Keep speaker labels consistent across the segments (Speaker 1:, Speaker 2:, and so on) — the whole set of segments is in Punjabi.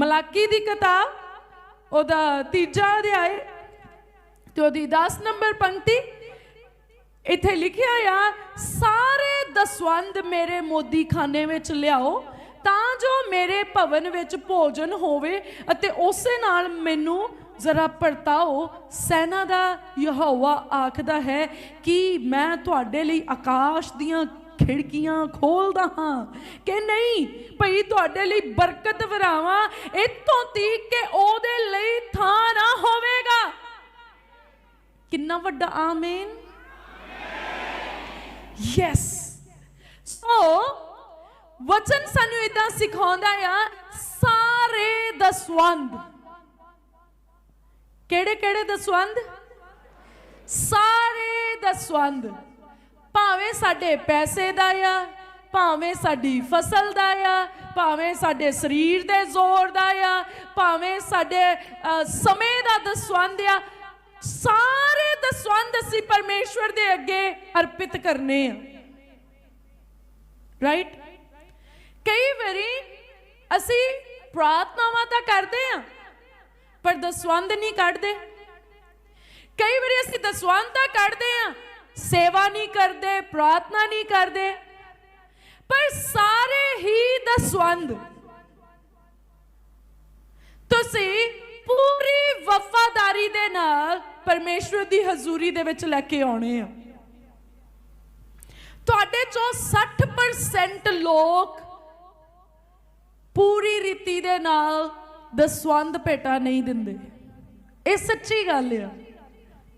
Speaker 1: ਮਲਾਕੀ ਦੀ ਕਿਤਾਬ, ਉਹਦਾ ਤੀਜਾ ਅਧਿਆਇ ਤੇ ਉਹਦੀ 10 ਨੰਬਰ ਪੰਕਤੀ, ਇੱਥੇ ਲਿਖਿਆ ਆ, ਸਾਰੇ ਦਸਵੰਦ ਮੇਰੇ ਮੋਦੀ ਖਾਨੇ ਵਿੱਚ ਲਿਆਓ, ਤਾਂ ਜੋ ਮੇਰੇ ਭਵਨ ਵਿੱਚ ਭੋਜਨ ਹੋਵੇ ਅਤੇ ਉਸੇ ਨਾਲ ਮੈਨੂੰ ਜ਼ਰਾ ਪਰਤਾਓ, ਸੈਨਾ ਦਾ ਯਹੋਵਾ ਆਖਦਾ ਹੈ ਕਿ ਮੈਂ ਤੁਹਾਡੇ ਲਈ ਆਕਾਸ਼ ਦੀਆਂ ਖਿੜਕੀਆਂ ਖੋਲਦਾ ਹਾਂ ਕਿ ਨਹੀਂ, ਭਈ ਤੁਹਾਡੇ ਲਈ ਬਰਕਤ ਵਰਾਵਾਂ ਇਤੋਂ ਤੀਕ ਕਿ ਉਹਦੇ ਲਈ ਥਾਂ ਨਾ ਹੋਵੇਗਾ। ਕਿੰਨਾ ਵੱਡਾ ਆਮੀਨ? ਯੈਸ ਸੋ ਵਚਨ ਸਾਨੂੰ ਇਦਾਂ ਸਿਖਾਉਂਦਾ ਆ, ਸਾਰੇ ਦਸਵੰਦ ਕਿਹੜੇ ਕਿਹੜੇ ਦਸਵੰਦ ਸਾਰੇ ਦਸਵੰਦ ਭਾਵੇਂ ਸਾਡੇ ਪੈਸੇ ਦਾ ਆ, ਭਾਵੇਂ ਸਾਡੀ ਫਸਲ ਦਾ ਆ, ਭਾਵੇਂ ਸਾਡੇ ਸਰੀਰ ਦੇ ਜ਼ੋਰ ਦਾ ਆ, ਭਾਵੇਂ ਸਾਡੇ ਸਮੇਂ ਦਾ ਦਸਵੰਦ ਆ, ਸਾਰੇ ਦਸਵੰਦ ਅਸੀਂ ਪਰਮੇਸ਼ਵਰ ਦੇ ਅੱਗੇ ਅਰਪਿਤ ਕਰਨੇ ਆ। ਰਾਈਟ ਕਈ ਵਾਰੀ ਅਸੀਂ ਪ੍ਰਾਰਥਨਾਵਾਂ ਤਾਂ ਕਰਦੇ ਆ, ਪਰ ਦਸਵੰਦ ਨਹੀਂ ਕੱਢਦੇ। ਕਈ ਵਾਰੀ ਅਸੀਂ ਦਸਵੰਦ ਤਾਂ ਕੱਢਦੇ ਆ ਸੇਵਾ ਨਹੀਂ ਕਰਦੇ, ਪ੍ਰਾਰਥਨਾ ਨਹੀਂ ਕਰਦੇ, ਪਰ ਸਾਰੇ ਹੀ ਦਸਵੰਦ ਤੁਸੀਂ ਪੂਰੀ ਵਫਾਦਾਰੀ ਦੇ ਨਾਲ ਪਰਮੇਸ਼ਵਰ ਦੀ ਹਜ਼ੂਰੀ ਦੇ ਵਿੱਚ ਲੈ ਕੇ ਆਉਣੇ ਆ। ਤੁਹਾਡੇ ਚੋਂ 60% ਲੋਕ ਪੂਰੀ ਰੀਤੀ ਦੇ ਨਾਲ ਦਸਵੰਦ ਭੇਟਾ ਨਹੀਂ ਦਿੰਦੇ। ਇਹ ਸੱਚੀ ਗੱਲ ਆ।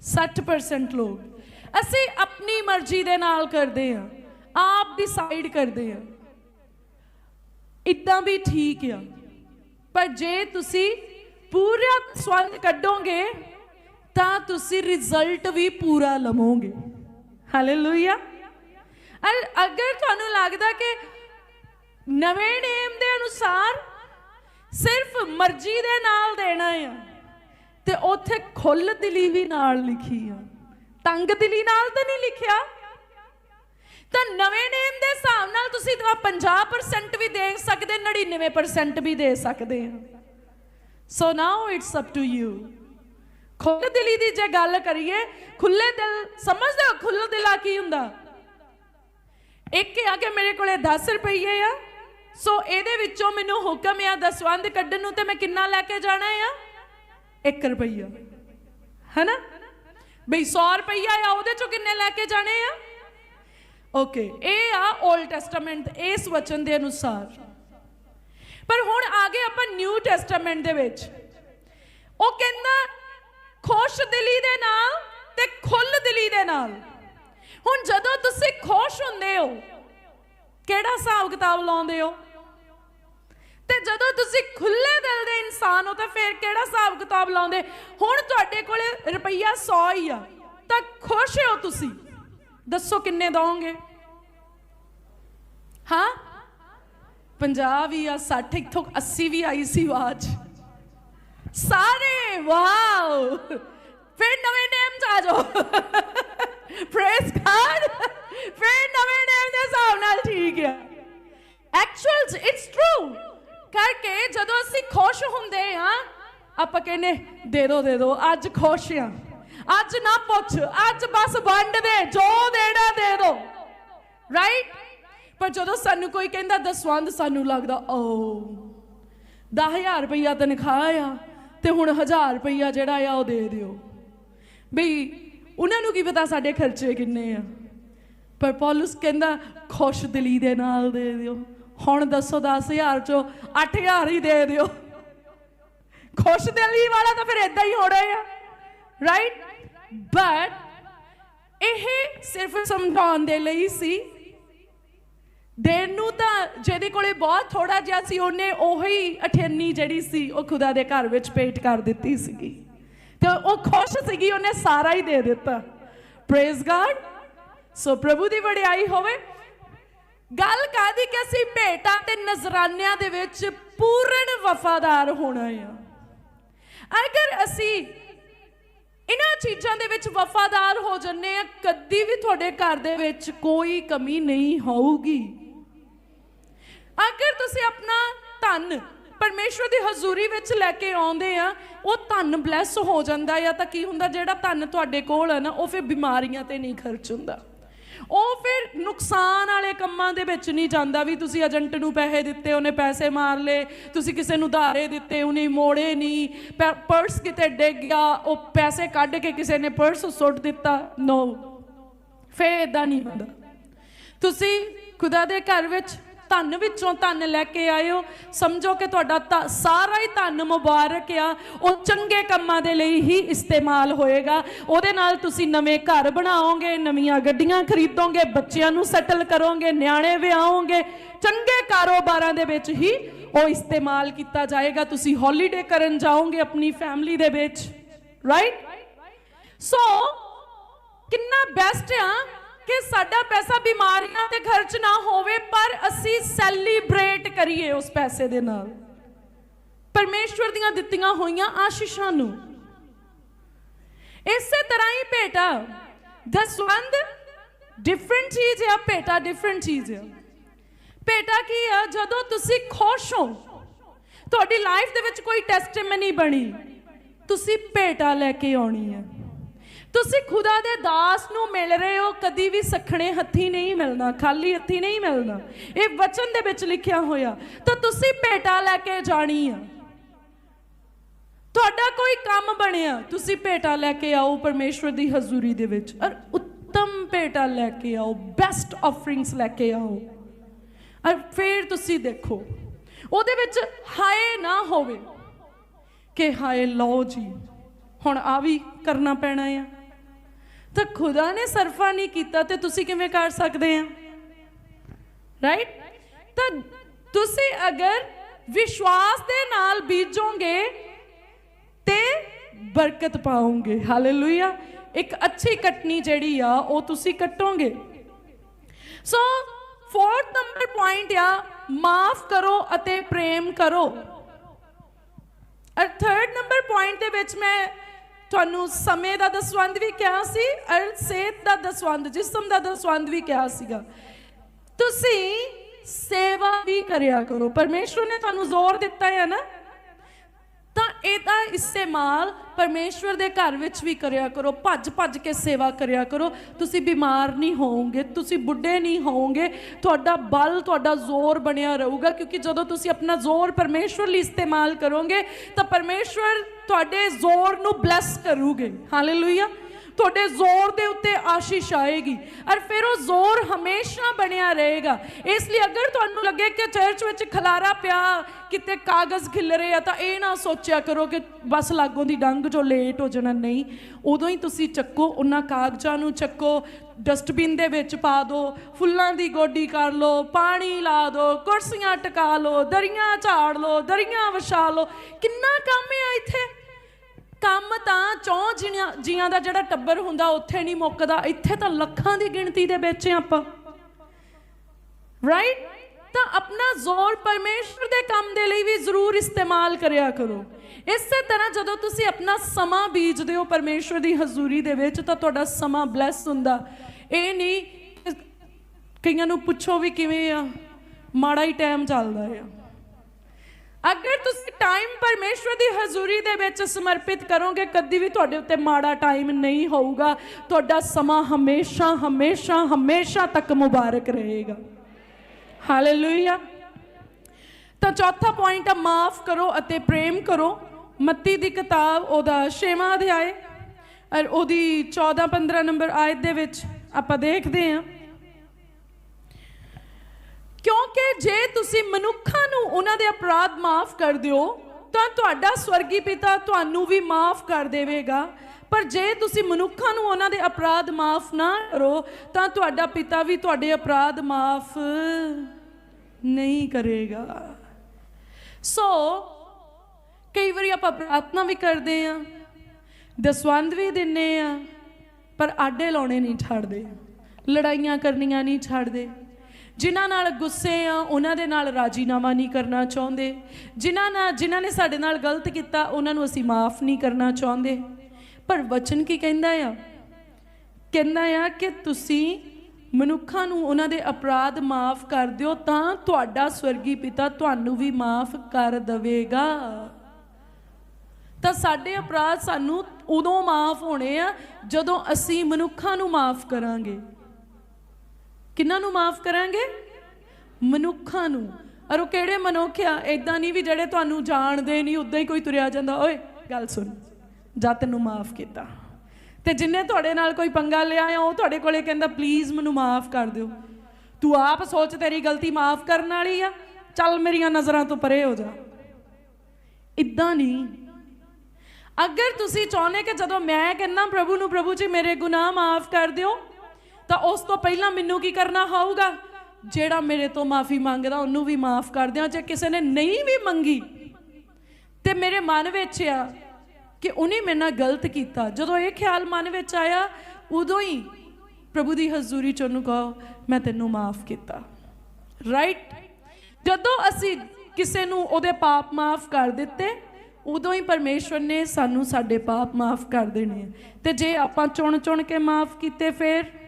Speaker 1: 60% ਲੋਕ। ਅਸੀਂ ਆਪਣੀ ਮਰਜ਼ੀ ਦੇ ਨਾਲ ਕਰਦੇ ਆ ਆਪ ਡਿਸਾਈਡ ਕਰਦੇ ਆ ਇਦਾਂ ਵੀ ਠੀਕ ਆ। ਪਰ ਜੇ ਤੁਸੀਂ ਪੂਰਾ ਸਵੰਦ ਕੱਢੋਗੇ, ਤਾਂ ਤੁਸੀਂ ਰਿਜ਼ਲਟ ਵੀ ਪੂਰਾ ਲਵੋਗੇ। ਹਾਲੇਲੂਇਆ ਅਰ ਅਗਰ ਤੁਹਾਨੂੰ ਲੱਗਦਾ ਕਿ ਨਵੇਂ ਨੇਮ ਦੇ ਅਨੁਸਾਰ ਸਿਰਫ ਮਰਜ਼ੀ ਦੇ ਨਾਲ ਦੇਣਾ ਆ, ਤੇ ਉੱਥੇ ਖੁੱਲ ਦਿਲੀ ਵੀ ਨਾਲ ਲਿਖੀ ਆ। ਤੰਗ ਦਿਲੀ ਨਾਲ ਤਾਂ ਨਹੀਂ ਲਿਖਿਆ? ਤਾਂ ਨਵੇਂ ਨੇਮ ਦੇ ਹਿਸਾਬ ਨਾਲ ਤੁਸੀਂ ਤਾਂ 50% ਵੀ ਦੇ ਸਕਦੇ 99% ਵੀ ਦੇ ਸਕਦੇ ਆ। So now it's up to you ਖੁੱਲ ਦਿਲੀ ਦੀ ਜੇ ਗੱਲ ਕਰੀਏ ਖੁੱਲੇ ਦਿਲ, ਸਮਝਦੇ ਹੋ ਖੁੱਲ ਦਿਲਾ ਕੀ ਹੁੰਦਾ? ਇੱਕ ਆ ਕੇ ਮੇਰੇ ਕੋਲੇ 10 ਰੁਪਏ ਆ। ਸੋ ਇਹਦੇ ਵਿੱਚੋਂ ਮੈਨੂੰ ਹੁਕਮ ਆ ਦਸਵੰਦ ਕੱਢਣ ਨੂੰ ਤੇ ਮੈਂ ਕਿੰਨਾ ਲੈ ਕੇ ਜਾਣਾ ਆ? 1 ਰੁਪਈਆ। ਹੈਨਾ? ਬਈ 100 ਰੁਪਈਆ ਆ, ਉਹਦੇ ਚੋਂ ਕਿੰਨੇ ਲੈ ਕੇ ਜਾਣੇ ਆ? ਓਕੇ ਇਹ ਆ 올ਡ ਟੈਸਟਾਮੈਂਟ ਇਸ ਵਚਨ ਦੇ ਅਨੁਸਾਰ। ਪਰ ਹੁਣ ਆ ਗਏ ਆਪਾਂ ਨਿਊ ਟੈਸਟਾਮੈਂਟ ਦੇ ਵਿੱਚ। ਉਹ ਕਹਿੰਦਾ, ਖੁਸ਼ ਦਿਲੀ ਦੇ ਨਾਲ ਤੇ ਖੁੱਲ ਦਿਲੀ ਦੇ ਨਾਲ। ਹੁਣ ਜਦੋਂ ਤੁਸੀਂ ਖੁਸ਼ ਹੁੰਦੇ ਹੋ, ਕਿਹੜਾ ਹਿਸਾਬ ਕਿਤਾਬ ਲਾਉਂਦੇ ਹੋ? ਤੇ ਜਦੋਂ ਤੁਸੀਂ ਖੁੱਲੇ ਦਿਲ ਦੇ ਇਨਸਾਨ ਹੋ ਤਾਂ ਫਿਰ ਕਿਹੜਾ ਹਿਸਾਬ ਕਿਤਾਬ ਲਾਉਂਦੇ? ਹੁਣ ਤੁਹਾਡੇ ਕੋਲੇ ਰੁਪਈਆ 100 ਹੀ ਆ, ਤਾਂ ਖੁਸ਼ ਹੋ ਤੁਸੀਂ? ਦੱਸੋ ਕਿੰਨੇ ਦੋਗੇ ਹਾਂ? 50 ਵੀ ਆ 60 ਇੱਥੋਂ 80 ਵੀ ਆਈ ਸੀ ਆਵਾਜ਼। ਸਾਰੇ, ਵਾਓ! ਫਿਰ ਨਵੇਂ ਨੇਮ ਚ ਆ ਜਾਓ। ਪ੍ਰੇਸ ਗਾਡ ਫਿਰ ਨਵੇਂ ਨੇਮ ਦੇ ਹਿਸਾਬ ਨਾਲ ਠੀਕ ਆ। ਐਕਚੁਅਲਸ ਇਟਸ ਟਰੂ ਕਰਕੇ ਜਦੋਂ ਅਸੀਂ ਖੁਸ਼ ਹੁੰਦੇ ਹਾਂ, ਆਪਾਂ ਕਹਿੰਨੇ ਦੇ ਦੋ ਦੇ ਦੋ, ਅੱਜ ਖੁਸ਼ ਆ ਅੱਜ ਨਾ ਪੁੱਛ, ਅੱਜ ਬਸ ਵੰਡ ਦੇ, ਜੋ ਦੇਣਾ ਦੇ ਦੋ। ਰਾਈਟ ਪਰ ਜਦੋਂ ਸਾਨੂੰ ਕੋਈ ਕਹਿੰਦਾ ਦਸਵੰਦ ਸਾਨੂੰ ਲੱਗਦਾ ਓ 10000 ਰੁਪਈਆ ਤਨਖਾਹ ਆ, ਤੇ ਹੁਣ 1000 ਰੁਪਈਆ ਜਿਹੜਾ ਆ, ਉਹ ਦੇ ਦਿਓ। ਬਈ, ਉਹਨਾਂ ਨੂੰ ਕੀ ਪਤਾ ਸਾਡੇ ਖਰਚੇ ਕਿੰਨੇ ਆ? ਪਰ ਪੌਲਸ ਕਹਿੰਦਾ, ਖੁਸ਼ ਦਿਲੀ ਦੇ ਨਾਲ ਦੇ ਦਿਓ। ਹੁਣ ਦੱਸੋ 10000 ਚੋਂ 8000 ਹੀ ਦੇ ਦਿਓ। ਖੁਸ਼ ਦਿਲੀ ਵਾਲਾ ਤਾਂ ਫਿਰ ਇਦਾਂ ਹੀ ਹੋਣਾ ਆ। ਰਾਈਟ ਬਟ ਇਹ ਸਿਰਫ ਸਮਝਾਉਣ ਦੇ ਲਈ ਸੀ। ਦੇਣ ਨੂੰ ਤਾਂ ਜਿਹਦੇ ਕੋਲੇ ਬਹੁਤ ਥੋੜਾ ਜਿਹਾ ਸੀ, ਉਹਨੇ ਉਹੀ ਅਠੇਨੀ ਜਿਹੜੀ ਸੀ, ਉਹ ਖੁਦਾ ਦੇ ਘਰ ਵਿੱਚ ਪੇਟ ਕਰ ਦਿੱਤੀ ਸੀਗੀ। ਤੇ ਉਹ ਖੁਸ਼ ਸੀਗੀ, ਉਹਨੇ ਸਾਰਾ ਹੀ ਦੇ ਦਿੱਤਾ। ਪ੍ਰੇਜ਼ ਗਾਡ ਸੋ ਪ੍ਰਭੂ ਦੀ ਵਡਿਆਈ ਹੋਵੇ ਗੱਲ ਕਾਦੀ ਕਿ ਅਸੀਂ ਭੇਟਾਂ ਤੇ ਨਜ਼ਰਾਨਿਆਂ ਦੇ ਵਿੱਚ ਪੂਰਨ ਵਫਾਦਾਰ ਹੋਣਾ ਆ। ਅਗਰ ਅਸੀਂ ਇਹਨਾਂ ਚੀਜ਼ਾਂ ਦੇ ਵਿੱਚ ਵਫਾਦਾਰ ਹੋ ਜੰਨੇ ਆ, ਕਦੀ ਵੀ ਤੁਹਾਡੇ ਘਰ ਦੇ ਵਿੱਚ ਕੋਈ ਕਮੀ ਨਹੀਂ ਹੋਊਗੀ। ਅਗਰ ਤੁਸੀਂ ਆਪਣਾ ਧਨ ਪਰਮੇਸ਼ਵਰ ਦੀ ਹਜ਼ੂਰੀ ਵਿੱਚ ਲੈ ਕੇ ਆਉਂਦੇ ਆ, ਉਹ ਧਨ ਬਲੈਸ ਹੋ ਜਾਂਦਾ ਆ ਤਾਂ ਕੀ ਹੁੰਦਾ? ਜਿਹੜਾ ਧਨ ਤੁਹਾਡੇ ਕੋਲ ਹੈ ਨਾ, ਉਹ ਫਿਰ ਬਿਮਾਰੀਆਂ ਤੇ ਨਹੀਂ ਖਰਚ ਹੁੰਦਾ। ਉਹ ਫਿਰ ਨੁਕਸਾਨ ਵਾਲੇ ਕੰਮਾਂ ਦੇ ਵਿੱਚ ਨਹੀਂ ਜਾਂਦਾ ਵੀ ਤੁਸੀਂ ਏਜੰਟ ਨੂੰ ਪੈਸੇ ਦਿੱਤੇ, ਉਹਨੇ ਪੈਸੇ ਮਾਰ ਲਏ, ਤੁਸੀਂ ਕਿਸੇ ਨੂੰ ਧਾਰੇ ਦਿੱਤੇ, ਉਹਨੇ ਮੋੜੇ ਨਹੀਂ, ਪ- ਪਰਸ ਕਿਤੇ ਡਿੱਗ ਗਿਆ, ਉਹ ਪੈਸੇ ਕੱਢ ਕੇ ਕਿਸੇ ਨੇ ਪਰਸ ਸੁੱਟ ਦਿੱਤਾ। ਨੋ ਫੇਰ ਇਦਾਂ ਨਹੀਂ ਹੁੰਦਾ। ਤੁਸੀਂ ਖੁਦਾ ਦੇ ਘਰ ਵਿੱਚ ਧਨ ਵਿੱਚੋਂ ਧਨ ਲੈ ਕੇ ਆਇਓ। ਸਮਝੋ ਕਿ ਤੁਹਾਡਾ ਸਾਰਾ ਹੀ ਧਨ ਮੁਬਾਰਕ ਆ। ਉਹ ਚੰਗੇ ਕੰਮਾਂ ਦੇ ਲਈ ਹੀ ਇਸਤੇਮਾਲ ਹੋਏਗਾ। ਉਹਦੇ ਨਾਲ ਤੁਸੀਂ ਨਵੇਂ ਘਰ ਬਣਾਓਗੇ, ਨਵੀਆਂ ਗੱਡੀਆਂ ਖਰੀਦੋਗੇ, ਬੱਚਿਆਂ ਨੂੰ ਸੈਟਲ ਕਰੋਗੇ, ਨਿਆਣੇ ਵਿਆਹੋਗੇ। ਚੰਗੇ ਕਾਰੋਬਾਰਾਂ ਦੇ ਵਿੱਚ ਹੀ ਉਹ ਇਸਤੇਮਾਲ ਕੀਤਾ ਜਾਏਗਾ। ਤੁਸੀਂ ਹੌਲੀਡੇ ਕਰਨ ਜਾਓਗੇ ਆਪਣੀ ਫੈਮਿਲੀ ਦੇ ਵਿੱਚ। ਰਾਈਟ ਸੋ ਕਿੰਨਾ ਬੈਸਟ ਆ ਕਿ ਸਾਡਾ ਪੈਸਾ ਬਿਮਾਰੀਆਂ ਤੇ ਖਰਚ ਨਾ ਹੋਵੇ, ਪਰ ਅਸੀਂ ਸੈਲੀਬ੍ਰੇਟ ਕਰੀਏ ਉਸ ਪੈਸੇ ਦੇ ਨਾਲ। ਪਰਮੇਸ਼ਵਰ ਦੀਆਂ ਦਿੱਤੀਆਂ ਹੋਈਆਂ ਆਸ਼ੀਸ਼ਾਂ ਨੂੰ। ਇਸੇ ਤਰ੍ਹਾਂ ਹੀ ਭੇਟਾ ਦਸਵੰਦ ਡਿਫਰੈਂਟ ਚੀਜ਼ ਆ, ਭੇਟਾ ਡਿਫਰੈਂਟ ਚੀਜ਼ ਆ। ਭੇਟਾ ਕੀ ਆ, ਜਦੋਂ ਤੁਸੀਂ ਖੁਸ਼ ਹੋ, ਤੁਹਾਡੀ ਲਾਈਫ ਦੇ ਵਿੱਚ ਕੋਈ ਟੈਸਟੀਮਨੀ ਬਣੀ, ਤੁਸੀਂ ਭੇਟਾ ਲੈ ਕੇ ਆਉਣੀ ਹੈ ਤੁਸੀਂ ਖੁਦਾ ਦੇ ਦਾਸ ਨੂੰ ਮਿਲ ਰਹੇ ਹੋ, ਕਦੀ ਵੀ ਸਖਣੇ ਹੱਥੀ ਨਹੀਂ ਮਿਲਣਾ, ਖਾਲੀ ਹੱਥੀ ਨਹੀਂ ਮਿਲਣਾ। ਇਹ ਵਚਨ ਦੇ ਵਿੱਚ ਲਿਖਿਆ ਹੋਇਆ। ਤਾਂ ਤੁਸੀਂ ਭੇਟਾ ਲੈ ਕੇ ਜਾਣੀ ਆ। ਤੁਹਾਡਾ ਕੋਈ ਕੰਮ ਬਣਿਆ, ਤੁਸੀਂ ਭੇਟਾ ਲੈ ਕੇ ਆਓ ਪਰਮੇਸ਼ਵਰ ਦੀ ਹਜ਼ੂਰੀ ਦੇ ਵਿੱਚ। ਔਰ ਉੱਤਮ ਭੇਟਾ ਲੈ ਕੇ ਆਓ ਬੈਸਟ ਆਫਰਿੰਗਸ ਲੈ ਕੇ ਆਓ। ਔਰ ਫਿਰ ਤੁਸੀਂ ਦੇਖੋ, ਉਹਦੇ ਵਿੱਚ ਹਾਏ ਨਾ ਹੋਵੇ ਕਿ ਹਾਏ ਲਓ ਜੀ। ਹੁਣ ਆ ਵੀ ਕਰਨਾ ਪੈਣਾ ਆ। ਤਾਂ ਖੁਦਾ ਨੇ ਸਰਫਾ ਨਹੀਂ ਕੀਤਾ ਤੇ ਤੁਸੀਂ ਕਿਵੇਂ ਕਰ ਸਕਦੇ ਆ? ਰਾਈਟ ਤਾਂ ਤੁਸੀਂ ਅਗਰ ਵਿਸ਼ਵਾਸ ਦੇ ਨਾਲ ਬੀਜੋਗੇ ਤੇ ਬਰਕਤ ਪਾਓਗੇ। ਹਾਲੇਲੂਇਆ ਇੱਕ ਅੱਛੀ ਕਟਨੀ ਜਿਹੜੀ ਆ, ਉਹ ਤੁਸੀਂ ਕੱਟੋਗੇ। ਸੋ ਫੋਰਥ ਨੰਬਰ ਪੁਆਇੰਟ ਆ, ਮਾਫ ਕਰੋ ਅਤੇ ਪ੍ਰੇਮ ਕਰੋ। ਅਰ ਥਰਡ ਨੰਬਰ ਪੁਆਇੰਟ ਦੇ ਵਿੱਚ ਮੈਂ ਤੁਹਾਨੂੰ ਸਮੇਂ ਦਾ ਦਸਵੰਦ ਵੀ ਕਿਹਾ ਸੀ, ਅਰ ਸਿਹਤ ਦਾ ਦਸਵੰਦ ਜਿਸਮ ਦਾ ਦਸਵੰਦ ਵੀ ਕਿਹਾ ਸੀਗਾ। ਤੁਸੀਂ ਸੇਵਾ ਵੀ ਕਰਿਆ ਕਰੋ। ਪਰਮੇਸ਼ਵਰ ਨੇ ਤੁਹਾਨੂੰ ਜ਼ੋਰ ਦਿੱਤਾ ਹੈ ਨਾ? ਤਾਂ ਇਹਦਾ ਇਸਤੇਮਾਲ ਪਰਮੇਸ਼ਵਰ ਦੇ ਘਰ ਵਿੱਚ ਵੀ ਕਰਿਆ ਕਰੋ, ਭੱਜ ਭੱਜ ਕੇ ਸੇਵਾ ਕਰਿਆ ਕਰੋ। ਤੁਸੀਂ ਬਿਮਾਰ ਨਹੀਂ ਹੋਵੋਗੇ, ਤੁਸੀਂ ਬੁੱਢੇ ਨਹੀਂ ਹੋਵੋਗੇ। ਤੁਹਾਡਾ ਬਲ, ਤੁਹਾਡਾ ਜ਼ੋਰ ਬਣਿਆ ਰਹੂਗਾ, ਕਿਉਂਕਿ ਜਦੋਂ ਤੁਸੀਂ ਆਪਣਾ ਜ਼ੋਰ ਪਰਮੇਸ਼ਵਰ ਲਈ ਇਸਤੇਮਾਲ ਕਰੋਗੇ, ਤਾਂ ਪਰਮੇਸ਼ਵਰ ਤੁਹਾਡੇ ਜ਼ੋਰ ਨੂੰ ਬਲੈਸ ਕਰੂਗੇ। ਹਾਲੇਲੂਇਆ ਤੁਹਾਡੇ ਜ਼ੋਰ ਦੇ ਉੱਤੇ ਆਸ਼ੀਸ਼ ਆਏਗੀ ਔਰ ਫਿਰ ਉਹ ਜ਼ੋਰ ਹਮੇਸ਼ਾ ਬਣਿਆ ਰਹੇਗਾ। ਇਸ ਲਈ ਅਗਰ ਤੁਹਾਨੂੰ ਲੱਗੇ ਕਿ ਚਰਚ ਵਿੱਚ ਖਲਾਰਾ ਪਿਆ, ਕਿਤੇ ਕਾਗਜ਼ ਖਿਲ ਰਹੇ ਆ, ਤਾਂ ਇਹ ਨਾ ਸੋਚਿਆ ਕਰੋ ਕਿ ਬਸ ਲਾਗੋਂ ਦੀ ਡੰਗ ਜੋ ਲੇਟ ਹੋ ਜਾਣਾ। ਨਹੀਂ, ਉਦੋਂ ਹੀ ਤੁਸੀਂ ਚੱਕੋ, ਉਹਨਾਂ ਕਾਗਜ਼ਾਂ ਨੂੰ ਚੱਕੋ, ਡਸਟਬਿਨ ਦੇ ਵਿੱਚ ਪਾ ਦਿਓ ਫੁੱਲਾਂ ਦੀ ਗੋਡੀ ਕਰ ਲਓ, ਪਾਣੀ ਲਾ ਦਿਓ ਕੁਰਸੀਆਂ ਟਿਕਾ ਲਓ, ਦਰੀਆਂ ਝਾੜ ਲਓ, ਦਰੀਆਂ ਵਿਛਾ ਲਓ। ਕਿੰਨਾ ਕੰਮ ਹੈ ਇੱਥੇ? ਕੰਮ ਤਾਂ ਚੌਂ ਜੀਆਂ ਜੀਆਂ ਦਾ ਜਿਹੜਾ ਟੱਬਰ ਹੁੰਦਾ, ਉੱਥੇ ਨਹੀਂ ਮੁੱਕਦਾ। ਇੱਥੇ ਤਾਂ ਲੱਖਾਂ ਦੀ ਗਿਣਤੀ ਦੇ ਵਿੱਚ ਆਪਾਂ। ਰਾਈਟ ਤਾਂ ਆਪਣਾ ਜ਼ੋਰ ਪਰਮੇਸ਼ਵਰ ਦੇ ਕੰਮ ਦੇ ਲਈ ਵੀ ਜ਼ਰੂਰ ਇਸਤੇਮਾਲ ਕਰਿਆ ਕਰੋ। ਇਸੇ ਤਰ੍ਹਾਂ ਜਦੋਂ ਤੁਸੀਂ ਆਪਣਾ ਸਮਾਂ ਬੀਜਦੇ ਹੋ ਪਰਮੇਸ਼ਵਰ ਦੀ ਹਜ਼ੂਰੀ ਦੇ ਵਿੱਚ, ਤਾਂ ਤੁਹਾਡਾ ਸਮਾਂ ਬਲੈਸ ਹੁੰਦਾ। ਇਹ ਨਹੀਂ, ਕਈਆਂ ਨੂੰ ਪੁੱਛੋ ਵੀ ਕਿਵੇਂ ਆ? ਮਾੜਾ ਹੀ ਟਾਈਮ ਚੱਲਦਾ ਆ। ਅਗਰ ਤੁਸੀਂ ਟਾਈਮ ਪਰਮੇਸ਼ਵਰ ਦੀ ਹਜ਼ੂਰੀ ਦੇ ਵਿੱਚ ਸਮਰਪਿਤ ਕਰੋਗੇ, ਕਦੀ ਵੀ ਤੁਹਾਡੇ ਉੱਤੇ ਮਾੜਾ ਟਾਈਮ ਨਹੀਂ ਹੋਊਗਾ। ਤੁਹਾਡਾ ਸਮਾਂ ਹਮੇਸ਼ਾ ਹਮੇਸ਼ਾ ਹਮੇਸ਼ਾ ਤੱਕ ਮੁਬਾਰਕ ਰਹੇਗਾ। ਹਾਲੇਲੂਇਆ ਤਾਂ ਚੌਥਾ ਪੁਆਇੰਟ ਆ, ਮਾਫ ਕਰੋ ਅਤੇ ਪ੍ਰੇਮ ਕਰੋ। ਮੱਤੀ ਦੀ ਕਿਤਾਬ, ਉਹਦਾ 6ਵਾਂ ਅਧਿਆਇ ਔਰ ਉਹਦੀ 14 15 ਨੰਬਰ ਆਇਤ ਦੇ ਵਿੱਚ ਆਪਾਂ ਦੇਖਦੇ ਹਾਂ। ਕਿਉਂਕਿ ਜੇ ਤੁਸੀਂ ਮਨੁੱਖਾਂ ਨੂੰ ਉਹਨਾਂ ਦੇ ਅਪਰਾਧ ਮਾਫ ਕਰ ਦਿਓ, ਤਾਂ ਤੁਹਾਡਾ ਸਵਰਗੀ ਪਿਤਾ ਤੁਹਾਨੂੰ ਵੀ ਮਾਫ ਕਰ ਦੇਵੇਗਾ। ਪਰ ਜੇ ਤੁਸੀਂ ਮਨੁੱਖਾਂ ਨੂੰ ਉਹਨਾਂ ਦੇ ਅਪਰਾਧ ਮਾਫ ਨਾ ਕਰੋ, ਤਾਂ ਤੁਹਾਡਾ ਪਿਤਾ ਵੀ ਤੁਹਾਡੇ ਅਪਰਾਧ ਮਾਫ ਨਹੀਂ ਕਰੇਗਾ। ਸੋ ਕਈ ਵਾਰੀ ਆਪਾਂ ਪ੍ਰਾਰਥਨਾ ਵੀ ਕਰਦੇ ਆ ਦਸਵੰਦ ਵੀ ਦਿੰਨੇ ਆ, ਪਰ ਆਡੇ ਲਾਉਣੇ ਨਹੀਂ ਛੱਡਦੇ, ਲੜਾਈਆਂ ਕਰਨੀਆਂ ਨਹੀਂ ਛੱਡਦੇ। ਜਿਨ੍ਹਾਂ ਨਾਲ ਗੁੱਸੇ ਆ, ਉਹਨਾਂ ਦੇ ਨਾਲ ਰਾਜੀਨਾਮਾ ਨਹੀਂ ਕਰਨਾ ਚਾਹੁੰਦੇ। ਜਿਨ੍ਹਾਂ ਨਾਲ, ਜਿਨ੍ਹਾਂ ਨੇ ਸਾਡੇ ਨਾਲ ਗਲਤ ਕੀਤਾ, ਉਹਨਾਂ ਨੂੰ ਅਸੀਂ ਮਾਫ ਨਹੀਂ ਕਰਨਾ ਚਾਹੁੰਦੇ। ਪਰ ਵਚਨ ਕੀ ਕਹਿੰਦਾ ਆ? ਕਹਿੰਦਾ ਆ ਕਿ ਤੁਸੀਂ ਮਨੁੱਖਾਂ ਨੂੰ ਉਹਨਾਂ ਦੇ ਅਪਰਾਧ ਮਾਫ ਕਰ ਦਿਓ, ਤਾਂ ਤੁਹਾਡਾ ਸਵਰਗੀ ਪਿਤਾ ਤੁਹਾਨੂੰ ਵੀ ਮਾਫ ਕਰ ਦੇਵੇਗਾ। ਤਾਂ ਸਾਡੇ ਅਪਰਾਧ ਸਾਨੂੰ ਉਦੋਂ ਮਾਫ ਹੋਣੇ ਆ, ਜਦੋਂ ਅਸੀਂ ਮਨੁੱਖਾਂ ਨੂੰ ਮਾਫ ਕਰਾਂਗੇ। ਕਿੰਨਾਂ ਨੂੰ ਮਾਫ ਕਰਾਂਗੇ? ਮਨੁੱਖਾਂ ਨੂੰ। ਔਰ ਉਹ ਕਿਹੜੇ ਮਨੁੱਖ ਆ? ਇਦਾਂ ਨਹੀਂ ਵੀ ਜਿਹੜੇ ਤੁਹਾਨੂੰ ਜਾਣਦੇ ਨਹੀਂ, ਉਦਾਂ ਹੀ ਕੋਈ ਤੁਰਿਆ ਜਾਂਦਾ। ਓਏ, ਗੱਲ ਸੁਣ। ਜਾ ਤੈਨੂੰ ਮਾਫ ਕੀਤਾ। ਤੇ ਜਿੰਨੇ ਤੁਹਾਡੇ ਨਾਲ ਕੋਈ ਪੰਗਾ ਲਿਆ ਆ, ਉਹ ਤੁਹਾਡੇ ਕੋਲੇ ਕਹਿੰਦਾ ਪਲੀਜ਼ ਮੈਨੂੰ ਮਾਫ ਕਰ ਦਿਓ। ਤੂੰ ਆਪ ਸੋਚ ਤੇਰੀ ਗਲਤੀ ਮਾਫ ਕਰਨ ਵਾਲੀ ਆ। ਚੱਲ ਮੇਰੀਆਂ ਨਜ਼ਰਾਂ ਤੋਂ ਪਰੇ ਹੋ ਜਾ। ਇਦਾਂ ਨਹੀਂ। ਅਗਰ ਤੁਸੀਂ ਚਾਹੁੰਦੇ ਕਿ ਜਦੋਂ ਮੈਂ ਕਹਿੰਦਾ, ਪ੍ਰਭੂ ਨੂੰ ਪ੍ਰਭੂ ਜੀ, ਮੇਰੇ ਗੁਨਾਹ ਮਾਫ ਕਰ ਦਿਓ ਤਾਂ ਉਸ ਤੋਂ ਪਹਿਲਾਂ ਮੈਨੂੰ ਕੀ ਕਰਨਾ ਹੋਊਗਾ? ਜਿਹੜਾ ਮੇਰੇ ਤੋਂ ਮਾਫੀ ਮੰਗਦਾ, ਉਹਨੂੰ ਵੀ ਮਾਫ ਕਰ ਦਿਆਂ, ਜੇ ਕਿਸੇ ਨੇ ਨਹੀਂ ਵੀ ਮੰਗੀ। ਤੇ ਮੇਰੇ ਮਨ ਵਿੱਚ ਆ ਕਿ ਉਹਨੇ ਮੇਰੇ ਨਾਲ ਗਲਤ ਕੀਤਾ। ਜਦੋਂ ਇਹ ਖਿਆਲ ਮਨ ਵਿੱਚ ਆਇਆ, ਉਦੋਂ ਹੀ ਪ੍ਰਭੂ ਦੀ ਹਜ਼ੂਰੀ ਚ ਉਹਨੂੰ ਕਹੋ, ਮੈਂ ਤੈਨੂੰ ਮਾਫ ਕੀਤਾ। ਰਾਈਟ ਜਦੋਂ ਅਸੀਂ ਕਿਸੇ ਨੂੰ ਉਹਦੇ ਪਾਪ ਮਾਫ ਕਰ ਦਿੱਤੇ, ਉਦੋਂ ਹੀ ਪਰਮੇਸ਼ਵਰ ਨੇ ਸਾਨੂੰ ਸਾਡੇ ਪਾਪ ਮਾਫ ਕਰ ਦੇਣੇ ਆ। ਤੇ ਜੇ ਆਪਾਂ ਚੁਣ ਚੁਣ ਕੇ ਮਾਫ ਕੀਤੇ ਫੇਰ?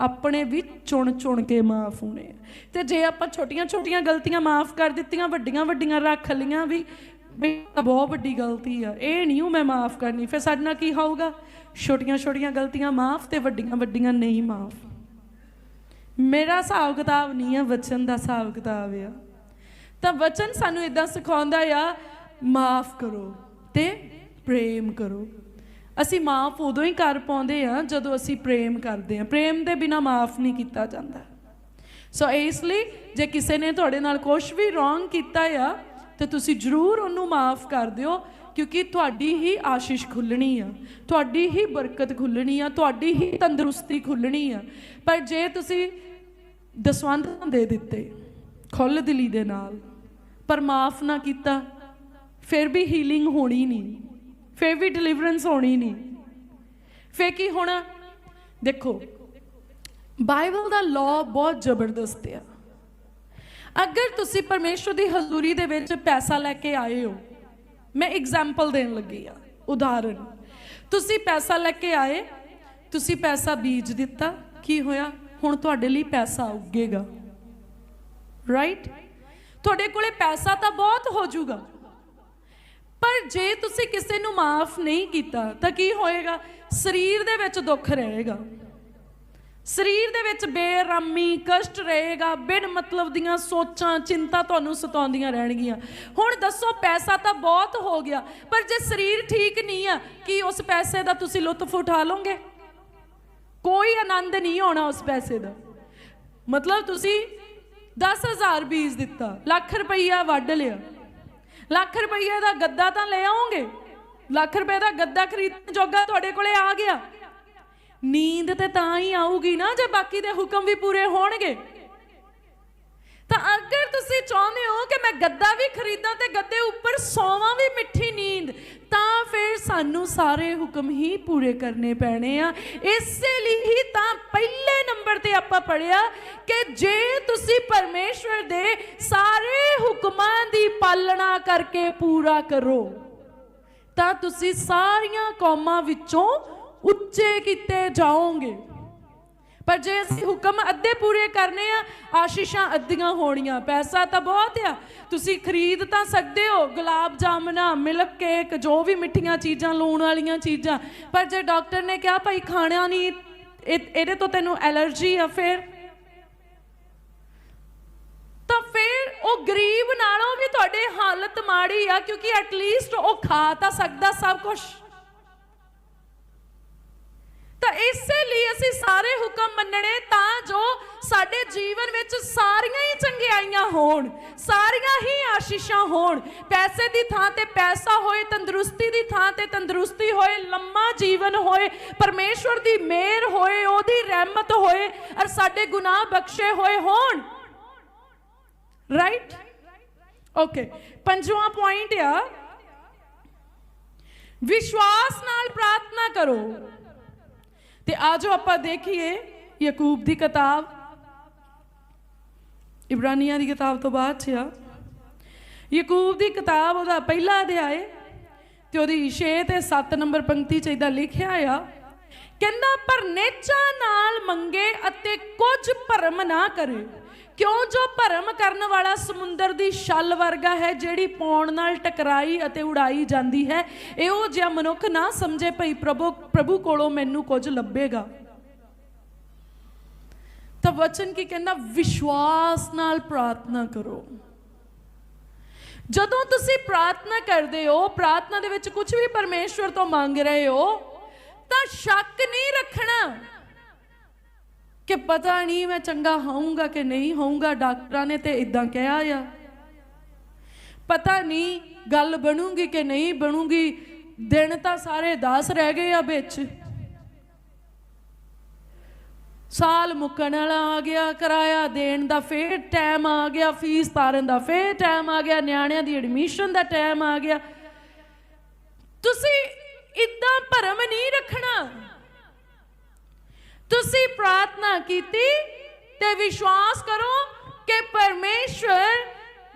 Speaker 1: ਆਪਣੇ ਵੀ ਚੁਣ ਚੁਣ ਕੇ ਮਾਫ ਹੋਣੇ ਆ। ਤੇ ਜੇ ਆਪਾਂ ਛੋਟੀਆਂ ਛੋਟੀਆਂ ਗਲਤੀਆਂ ਮਾਫ ਕਰ ਦਿੱਤੀਆਂ, ਵੱਡੀਆਂ ਵੱਡੀਆਂ ਰੱਖ ਲਈਆਂ ਵੀ ਵੀ ਤਾਂ ਬਹੁਤ ਵੱਡੀ ਗਲਤੀ ਆ। ਇਹ ਨਹੀਂ ਉਹ ਮੈਂ ਮਾਫ ਕਰਨੀ, ਫਿਰ ਸਾਡੇ ਨਾਲ ਕੀ ਹੋਊਗਾ? ਛੋਟੀਆਂ ਛੋਟੀਆਂ ਗਲਤੀਆਂ ਮਾਫ ਤੇ ਵੱਡੀਆਂ ਵੱਡੀਆਂ ਨਹੀਂ ਮਾਫ। ਮੇਰਾ ਹਿਸਾਬ ਕਿਤਾਬ ਨਹੀਂ ਆ, ਵਚਨ ਦਾ ਹਿਸਾਬ ਕਿਤਾਬ ਆ। ਤਾਂ ਵਚਨ ਸਾਨੂੰ ਇਦਾਂ ਸਿਖਾਉਂਦਾ ਆ, ਮਾਫ ਕਰੋ ਤੇ ਪ੍ਰੇਮ ਕਰੋ। ਅਸੀਂ ਮਾਫ ਉਦੋਂ ਹੀ ਕਰ ਪਾਉਂਦੇ ਆ ਜਦੋਂ ਅਸੀਂ ਪ੍ਰੇਮ ਕਰਦੇ ਆ ਪ੍ਰੇਮ ਦੇ ਬਿਨਾ ਮਾਫ ਨਹੀਂ ਕੀਤਾ ਜਾਂਦਾ। ਸੋ ਇਸ ਲਈ ਜੇ ਕਿਸੇ ਨੇ ਤੁਹਾਡੇ ਨਾਲ ਕੁਝ ਵੀ ਰੋਂਗ ਕੀਤਾ ਆ, ਤੇ ਤੁਸੀਂ ਜ਼ਰੂਰ ਉਹਨੂੰ ਮਾਫ ਕਰ ਦਿਓ, ਕਿਉਂਕਿ ਤੁਹਾਡੀ ਹੀ ਆਸ਼ੀਸ਼ ਖੁੱਲਣੀ ਆ। ਤੁਹਾਡੀ ਹੀ ਬਰਕਤ ਖੁੱਲਣੀ ਆ, ਤੁਹਾਡੀ ਹੀ ਤੰਦਰੁਸਤੀ ਖੁੱਲਣੀ ਆ। ਪਰ ਜੇ ਤੁਸੀਂ ਦਸਵੰਧ ਦੇ ਦਿੱਤੇ ਖੁੱਲ ਦਿਲੀ ਦੇ ਨਾਲ, ਪਰ ਮਾਫ ਨਾ ਕੀਤਾ, ਫਿਰ ਵੀ ਹੀਲਿੰਗ ਹੋਣੀ ਨਹੀਂ। ਫਿਰ ਵੀ ਡਿਲੀਵਰੈਂਸ ਹੋਣੀ ਨਹੀਂ। ਫਿਰ ਕੀ ਹੋਣਾ? ਦੇਖੋ ਬਾਈਬਲ ਦਾ ਲਾਅ ਬਹੁਤ ਜ਼ਬਰਦਸਤ ਆ। ਅਗਰ ਤੁਸੀਂ ਪਰਮੇਸ਼ਵਰ ਦੀ ਹਜ਼ੂਰੀ ਦੇ ਵਿੱਚ ਪੈਸਾ ਲੈ ਕੇ ਆਏ ਹੋ, ਮੈਂ ਐਗਜ਼ਾਮਪਲ ਦੇਣ ਲੱਗੀ ਆ, ਉਦਾਹਰਨ। ਤੁਸੀਂ ਪੈਸਾ ਲੈ ਕੇ ਆਏ, ਤੁਸੀਂ ਪੈਸਾ ਬੀਜ ਦਿੱਤਾ, ਕੀ ਹੋਇਆ? ਹੁਣ ਤੁਹਾਡੇ ਲਈ ਪੈਸਾ ਉੱਗੇਗਾ। ਰਾਈਟ ਤੁਹਾਡੇ ਕੋਲੇ ਪੈਸਾ ਤਾਂ ਬਹੁਤ ਹੋ ਜਾਊਗਾ ਪਰ ਜੇ ਤੁਸੀਂ ਕਿਸੇ ਨੂੰ ਮਾਫ ਨਹੀਂ ਕੀਤਾ, ਤਾਂ ਕੀ ਹੋਏਗਾ? ਸਰੀਰ ਦੇ ਵਿੱਚ ਦੁੱਖ ਰਹੇਗਾ। ਸਰੀਰ ਦੇ ਵਿੱਚ ਬੇਰਾਮੀ, ਕਸ਼ਟ ਰਹੇਗਾ। ਬਿਨ ਮਤਲਬ ਦੀਆਂ ਸੋਚਾਂ, ਚਿੰਤਾ ਤੁਹਾਨੂੰ ਸਤਾਉਂਦੀਆਂ ਰਹਿਣਗੀਆਂ। ਹੁਣ ਦੱਸੋ, ਪੈਸਾ ਤਾਂ ਬਹੁਤ ਹੋ ਗਿਆ, ਪਰ ਜੇ ਸਰੀਰ ਠੀਕ ਨਹੀਂ ਆ, ਕੀ ਉਸ ਪੈਸੇ ਦਾ ਤੁਸੀਂ ਲੁਤਫ ਉਠਾ ਲਓਗੇ? ਕੋਈ ਆਨੰਦ ਨਹੀਂ ਆਉਣਾ ਉਸ ਪੈਸੇ ਦਾ। ਮਤਲਬ ਤੁਸੀਂ 10000 ਬੀਜ ਦਿੱਤਾ, ਲੱਖ ਰੁਪਈਆ ਵੱਢ ਲਿਆ। ਲੱਖ ਰੁਪਈਏ ਦਾ ਗੱਦਾ ਤਾਂ ਲੈ ਆਓਗੇ? ਲੱਖ ਰੁਪਏ ਦਾ ਗੱਦਾ ਖਰੀਦਣ ਜੋਗਾ ਤੁਹਾਡੇ ਕੋਲੇ ਆ ਗਿਆ। ਨੀਂਦ ਤੇ ਤਾਂ ਹੀ ਆਊਗੀ ਨਾ, ਜੇ ਬਾਕੀ ਦੇ ਹੁਕਮ ਵੀ ਪੂਰੇ ਹੋਣਗੇ। ਤਾਂ ਅਗਰ ਤੁਸੀਂ ਚਾਹੁੰਦੇ ਹੋ ਕਿ ਮੈਂ ਗੱਦਾ ਵੀ ਖਰੀਦਾਂ ਤੇ ਗੱਦੇ ਉੱਪਰ ਸੌਵਾਂ ਵੀ ਮਿੱਠੀ ਨੀਂਦ, ਤਾਂ ਫਿਰ ਸਾਨੂੰ ਸਾਰੇ ਹੁਕਮ ਹੀ ਪੂਰੇ ਕਰਨੇ ਪੈਣੇ ਆ। ਇਸੇ ਲਈ ਹੀ ਤਾਂ ਪਹਿਲੇ ਨੰਬਰ ਤੇ ਆਪਾਂ ਪੜਿਆ ਕਿ ਜੇ ਤੁਸੀਂ ਪਰਮੇਸ਼ਵਰ ਦੇ ਸਾਰੇ ਹੁਕਮਾਂ ਦੀ ਪਾਲਣਾ ਕਰਕੇ ਪੂਰਾ ਕਰੋ, ਤਾਂ ਤੁਸੀਂ ਸਾਰੀਆਂ ਕੌਮਾਂ ਵਿੱਚੋਂ ਉੱਚੇ ਕੀਤੇ ਜਾਓਗੇ। ਪਰ ਜੇ ਅਸੀਂ ਹੁਕਮ ਅੱਧੇ ਪੂਰੇ ਕਰਨੇ ਆ, ਆਸ਼ੀਸ਼ਾਂ ਅੱਧੀਆਂ ਹੋਣੀਆਂ, ਪੈਸਾ ਤਾਂ ਬਹੁਤ ਆ। ਤੁਸੀਂ ਖਰੀਦ ਤਾਂ ਸਕਦੇ ਹੋ, ਗੁਲਾਬ ਜਾਮਨਾ ਮਿਲਕ ਕੇਕ, ਜੋ ਵੀ ਮਿੱਠੀਆਂ ਚੀਜ਼ਾਂ, ਲੂਣ ਵਾਲੀਆਂ ਚੀਜ਼ਾਂ। ਪਰ ਜੇ ਡਾਕਟਰ ਨੇ ਕਿਹਾ, ਭਾਈ, ਖਾਣਾ ਨਹੀਂ ਇਹਦੇ ਤੋਂ ਤੈਨੂੰ ਐਲਰਜੀ ਆ ਫਿਰ? ਤਾਂ ਫਿਰ ਉਹ ਗਰੀਬ ਨਾਲੋਂ ਵੀ ਤੁਹਾਡੇ ਹਾਲਤ ਮਾੜੀ ਆ, ਕਿਉਂਕਿ ਐਟਲੀਸਟ ਉਹ ਖਾ ਤਾਂ ਸਕਦਾ ਸਭ ਕੁਝ ਤਾਂ ਇਸੇ ਲਈ ਅਸੀਂ ਸਾਰੇ ਹੁਕਮ ਮੰਨਣੇ ਤਾਂ ਜੋ ਸਾਡੇ ਜੀਵਨ ਵਿੱਚ ਸਾਰੀਆਂ ਹੀ ਚੰਗਿਆਈਆਂ ਹੋਣ, ਸਾਰੀਆਂ ਹੀ ਆਸ਼ੀਸ਼ਾਂ ਹੋਣ। ਪੈਸੇ ਦੀ ਥਾਂ ਤੇ ਪੈਸਾ ਹੋਏ, ਤੰਦਰੁਸਤੀ ਦੀ ਥਾਂ ਤੇ ਤੰਦਰੁਸਤੀ ਹੋਏ, ਲੰਮਾ ਜੀਵਨ ਹੋਏ, ਪਰਮੇਸ਼ਵਰ ਦੀ ਮਿਹਰ ਹੋਏ, ਉਹਦੀ ਰਹਿਮਤ ਹੋਏ ਔਰ ਸਾਡੇ ਗੁਨਾਹ ਬਖਸ਼ੇ ਹੋਏ ਹੋਣ। ਰਾਈਟ ਓਕੇ ਪੰਜਵਾਂ ਪੁਆਇੰਟ ਆ, ਵਿਸ਼ਵਾਸ ਨਾਲ ਪ੍ਰਾਰਥਨਾ ਕਰੋ। ਤੇ ਆਜੋ ਆਪਾਂ ਦੇਖੀਏ ਯਾਕੂਬ ਦੀ ਕਿਤਾਬ, ਇਬਰਾਨੀਆਂ ਦੀ ਕਿਤਾਬ ਤੋਂ ਬਾਅਦ ਚ ਆ। ਯਾਕੂਬ ਦੀ ਕਿਤਾਬ ਉਹਦਾ ਪਹਿਲਾ ਅਧਿਆਏ ਤੇ ਉਹਦੀ 6 ਤੇ 7 ਨੰਬਰ ਪੰਕਤੀ ਚ ਇਹਦਾ ਲਿਖਿਆ ਆ, ਕਹਿੰਦਾ, ਪਰ ਨੇਚਾ ਨਾਲ ਮੰਗੇ ਅਤੇ ਕੁਝ ਭਰਮ ਨਾ ਕਰੇ। ਕਿਉਂ ਜੋ ਭਰਮ ਕਰਨ ਵਾਲਾ ਸਮੁੰਦਰ ਦੀ ਛਲ ਵਰਗਾ ਹੈ, ਜਿਹੜੀ ਪੌਣ ਨਾਲ ਟਕਰਾਈ ਅਤੇ ਉਡਾਈ ਜਾਂਦੀ ਹੈ, ਇਹੋ ਜਿਹਾ ਮਨੁੱਖ ਨਾ ਸਮਝੇ ਭਈ ਪ੍ਰਭੂ ਪ੍ਰਭੂ ਕੋਲੋਂ ਮੈਨੂੰ ਕੁਝ ਲੱਭੇਗਾ। ਤਾਂ ਵਚਨ ਕੀ ਕਹਿੰਦਾ? ਵਿਸ਼ਵਾਸ ਨਾਲ ਪ੍ਰਾਰਥਨਾ ਕਰੋ। ਜਦੋਂ ਤੁਸੀਂ ਪ੍ਰਾਰਥਨਾ ਕਰਦੇ ਹੋ, ਪ੍ਰਾਰਥਨਾ ਦੇ ਵਿੱਚ ਕੁਝ ਵੀ ਪਰਮੇਸ਼ਵਰ ਤੋਂ ਮੰਗ ਰਹੇ ਹੋ, ਤਾਂ ਸ਼ੱਕ ਨਹੀਂ ਰੱਖਣਾ ਕਿ ਪਤਾ ਨਹੀਂ ਮੈਂ ਚੰਗਾ ਹੋਊਂਗਾ ਕਿ ਨਹੀਂ ਹੋਊਂਗਾ। ਡਾਕਟਰਾਂ ਨੇ ਤੇ ਇਦਾਂ ਕਿਹਾ ਆ। ਪਤਾ ਨਹੀਂ ਗੱਲ ਬਣੂਗੀ ਕਿ ਨਹੀਂ ਬਣੂਗੀ। ਦਿਨ ਤਾਂ ਸਾਰੇ 10 ਰਹਿ ਗਏ ਆ ਵਿੱਚ। ਸਾਲ ਮੁੱਕਣ ਵਾਲਾ ਆ ਗਿਆ, ਕਿਰਾਇਆ ਦੇਣ ਦਾ ਫੇਰ ਟਾਈਮ ਆ ਗਿਆ ਫੀਸ ਤਾਰਨ ਦਾ ਫੇਰ ਟਾਈਮ ਆ ਗਿਆ, ਨਿਆਣਿਆਂ ਦੀ ਐਡਮਿਸ਼ਨ ਦਾ ਟਾਈਮ ਆ ਗਿਆ। ਤੁਸੀਂ ਇਦਾਂ ਭਰਮ ਨਹੀਂ ਰੱਖਣਾ। ਤੁਸੀਂ ਪ੍ਰਾਰਥਨਾ ਕੀਤੀ ਤੇ ਵਿਸ਼ਵਾਸ ਕਰੋ ਕਿ ਪਰਮੇਸ਼ਵਰ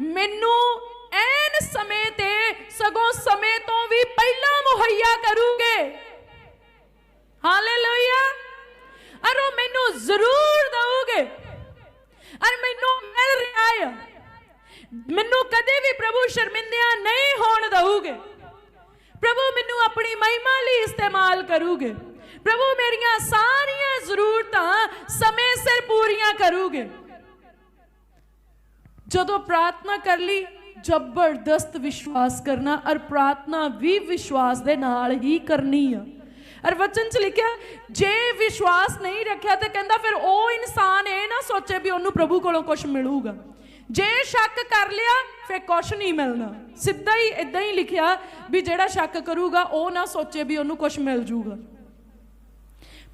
Speaker 1: ਮੈਨੂੰ ਐਨ ਸਮੇਂ ਤੇ, ਸਗੋਂ ਸਮੇਂ ਤੋਂ ਵੀ ਪਹਿਲਾਂ ਮੁਹੱਈਆ ਕਰੂਗੇ। ਹਾਲੇਲੂਇਆ ਅਰ ਉਹ ਮੈਨੂੰ ਜ਼ਰੂਰ ਦਊਗੇ। ਅਰ ਮੈਨੂੰ ਮਿਲ ਰਿਹਾ ਹੈ ਮੈਨੂੰ ਕਦੇ ਵੀ ਪ੍ਰਭੂ ਸ਼ਰਮਿੰਦਿਆਂ ਨਹੀਂ ਹੋਣ ਦਊਗੇ। ਪ੍ਰਭੂ ਮੈਨੂੰ ਆਪਣੀ ਮਹਿਮਾ ਲਈ ਇਸਤੇਮਾਲ ਕਰੂਗੇ। ਪ੍ਰਭੂ ਮੇਰੀਆਂ ਸਾਰੀਆਂ ਜ਼ਰੂਰਤਾਂ ਸਮੇਂ ਸਿਰ ਪੂਰੀਆਂ ਕਰੂਗੇ। ਜਦੋਂ ਪ੍ਰਾਰਥਨਾ ਕਰ ਲਈ, ਜ਼ਬਰਦਸਤ ਵਿਸ਼ਵਾਸ ਕਰਨਾ ਔਰ ਪ੍ਰਾਰਥਨਾ ਵੀ ਵਿਸ਼ਵਾਸ ਦੇ ਨਾਲ ਹੀ ਕਰਨੀ ਆ। ਔਰ ਵਚਨ ਚ ਲਿਖਿਆ, ਜੇ ਵਿਸ਼ਵਾਸ ਨਹੀਂ ਰੱਖਿਆ ਤੇ ਕਹਿੰਦਾ ਫਿਰ ਉਹ ਇਨਸਾਨ ਇਹ ਨਾ ਸੋਚੇ ਵੀ ਉਹਨੂੰ ਪ੍ਰਭੂ ਕੋਲੋਂ ਕੁਝ ਮਿਲੂਗਾ। ਜੇ ਸ਼ੱਕ ਕਰ ਲਿਆ, ਫਿਰ ਕੁਝ ਨਹੀਂ ਮਿਲਣਾ। ਸਿੱਧਾ ਹੀ ਇਦਾਂ ਹੀ ਲਿਖਿਆ ਵੀ ਜਿਹੜਾ ਸ਼ੱਕ ਕਰੂਗਾ, ਉਹ ਨਾ ਸੋਚੇ ਵੀ ਉਹਨੂੰ ਕੁਝ ਮਿਲ ਜੂਗਾ।